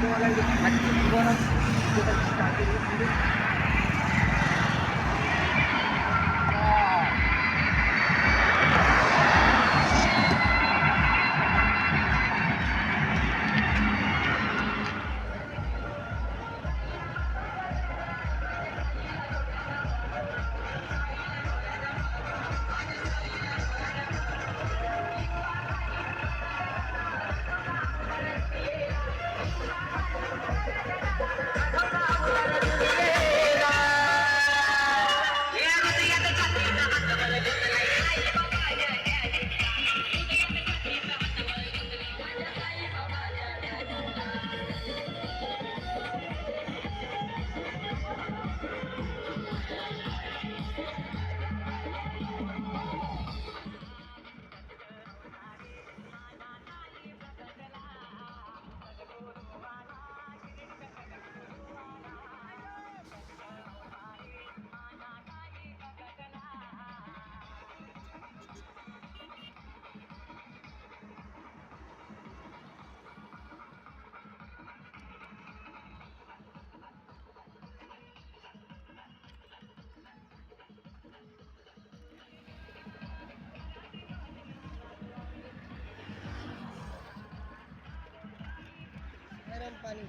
তোমার पाणी.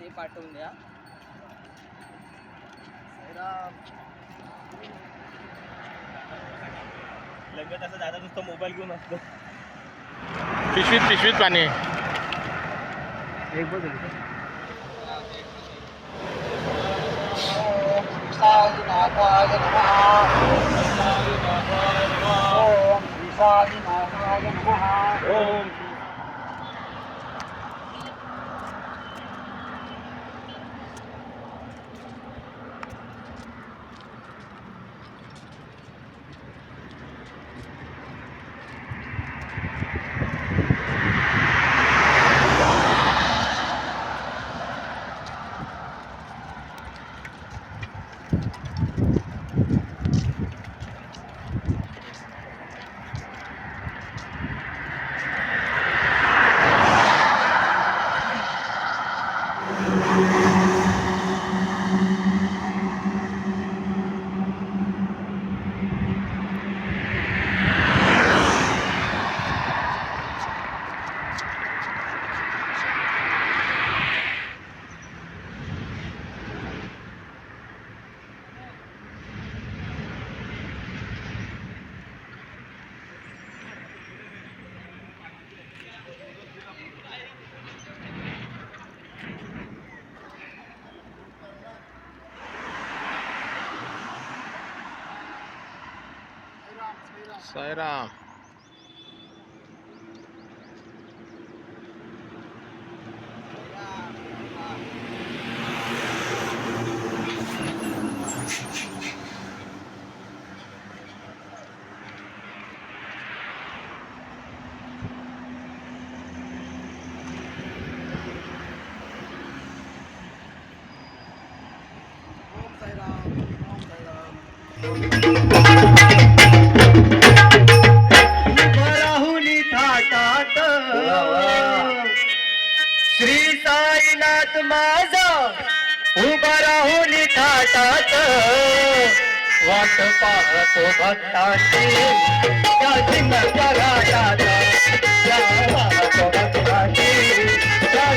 ते पाठवून द्या. लगत असं दादा नुसतं मोबाईल घेऊन असतो. पिशवीत पिशवीत पाणी. एक बघ ओम Sai ra. Thank you. Sainath माझ उभा राहून थाटात. वाट पाहतो भक्ताची त्या सिंगाच्या त्या भक्ताची त्या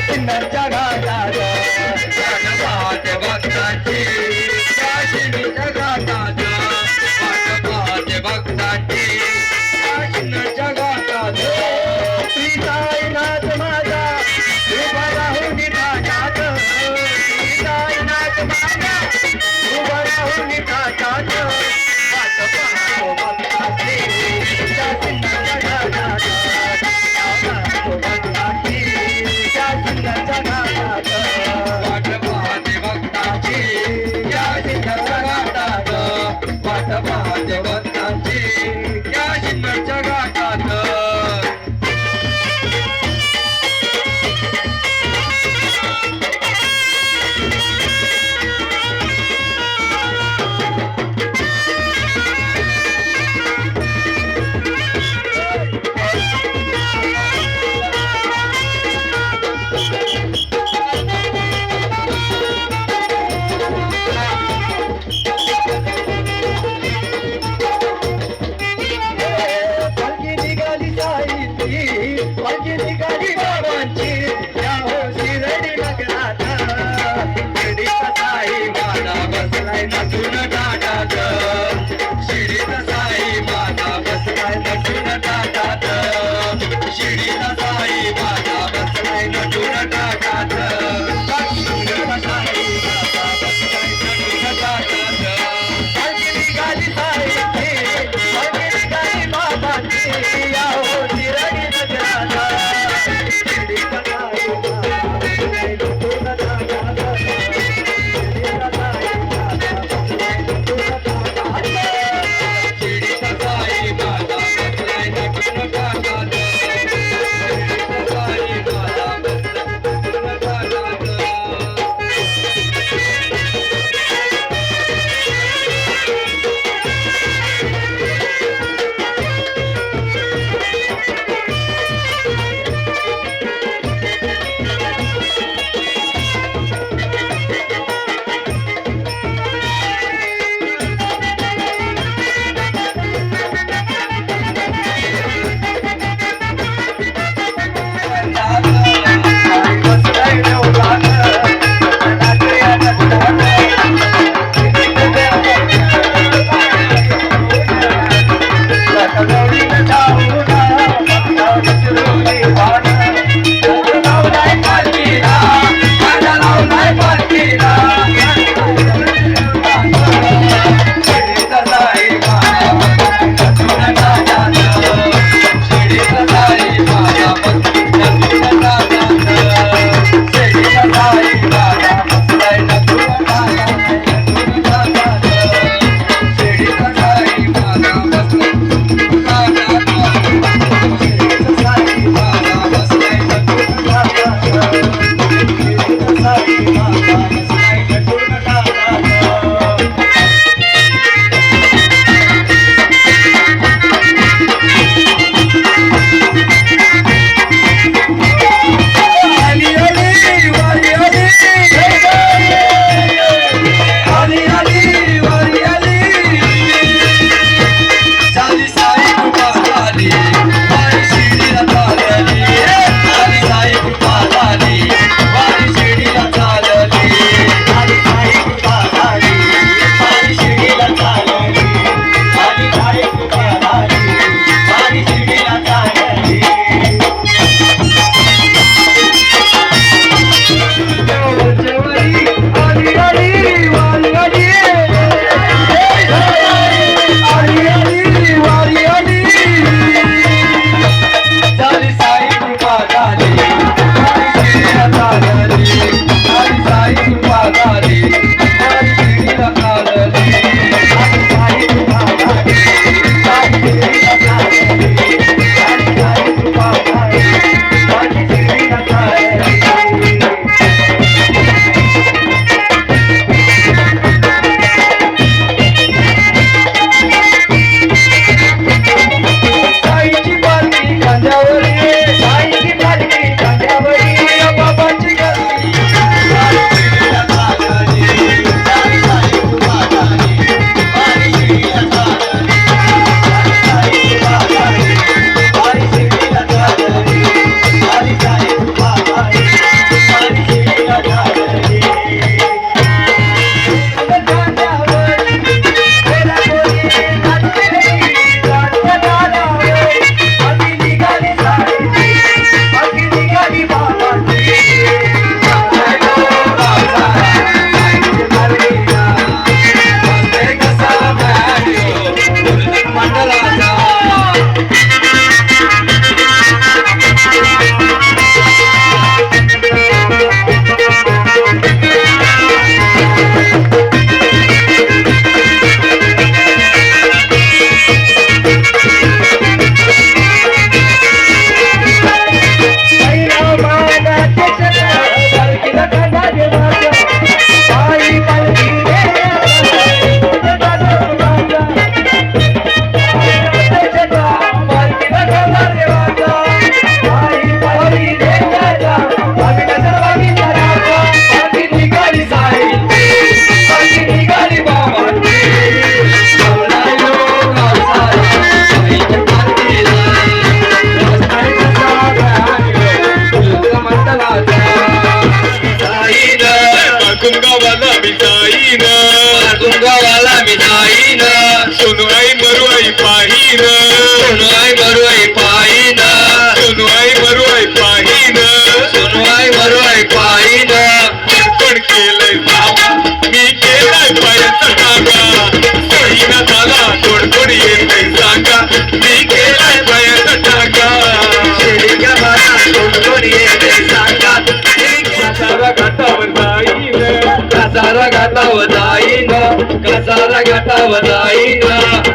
कसाला गाठावा जाईन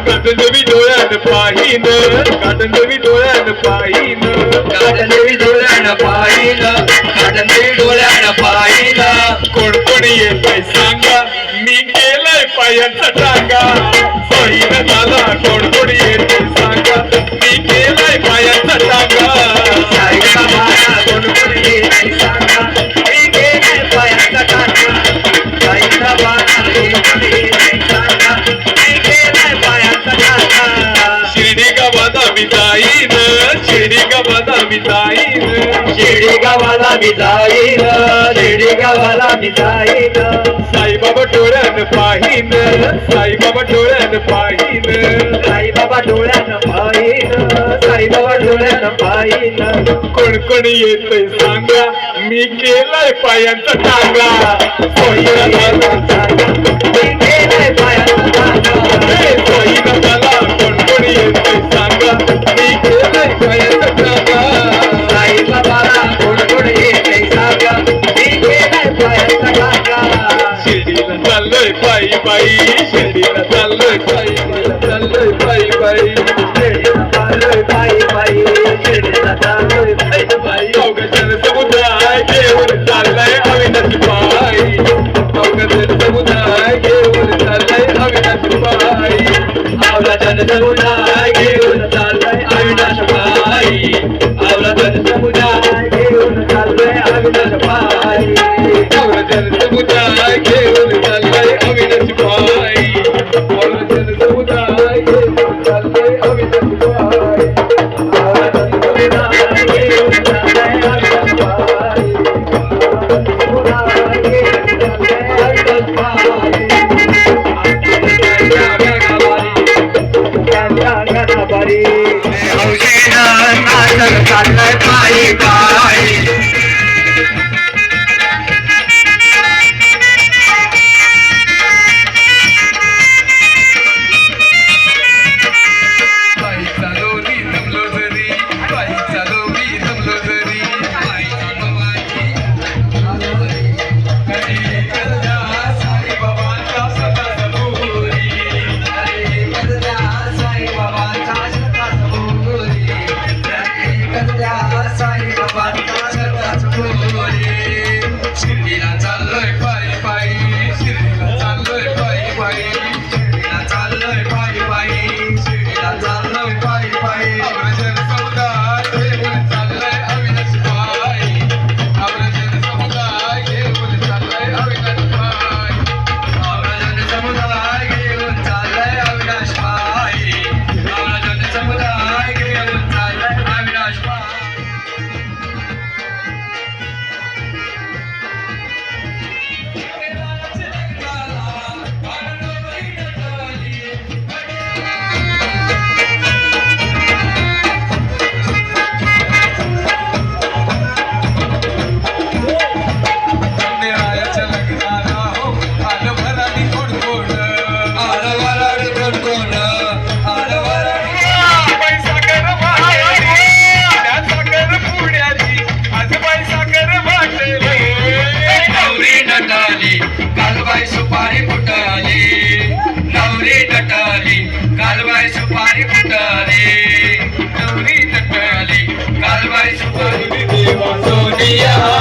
काटून देवी डोळ्यान पाहिन काटून देवी डोळ्यान पाहिन काटून देवी डोळ्यान पाहिन काटून देवी डोळ्यान पाहिन कोण कोण येतय सांगा मी केलंय पायाचा टांगा सहीन झाला कोण कोण येतय सांगा मी केलंय पायाचा टांगा कोण कोण येतय सांगा शिर्डी गावाला मी जाईल शिर्डी गावाला मी जाईल साईबाबा डोळ्यान पाहिन साईबाबा डोळ्यान पाहिन. साईबाबा डोळ्यानं पाहिन साईबाबा डोळ्यानं पाहिन. कोण कोण येतय सांगा मी केलाय पायांचा टांगा. सोयीला सांगा मी केलाय पायांचा टांगा शिर्डीला चाललोय पायी पायी. शिर्डीला चाललोय पायी चाललोय पायी पायी. चाललोय पायी Yeah.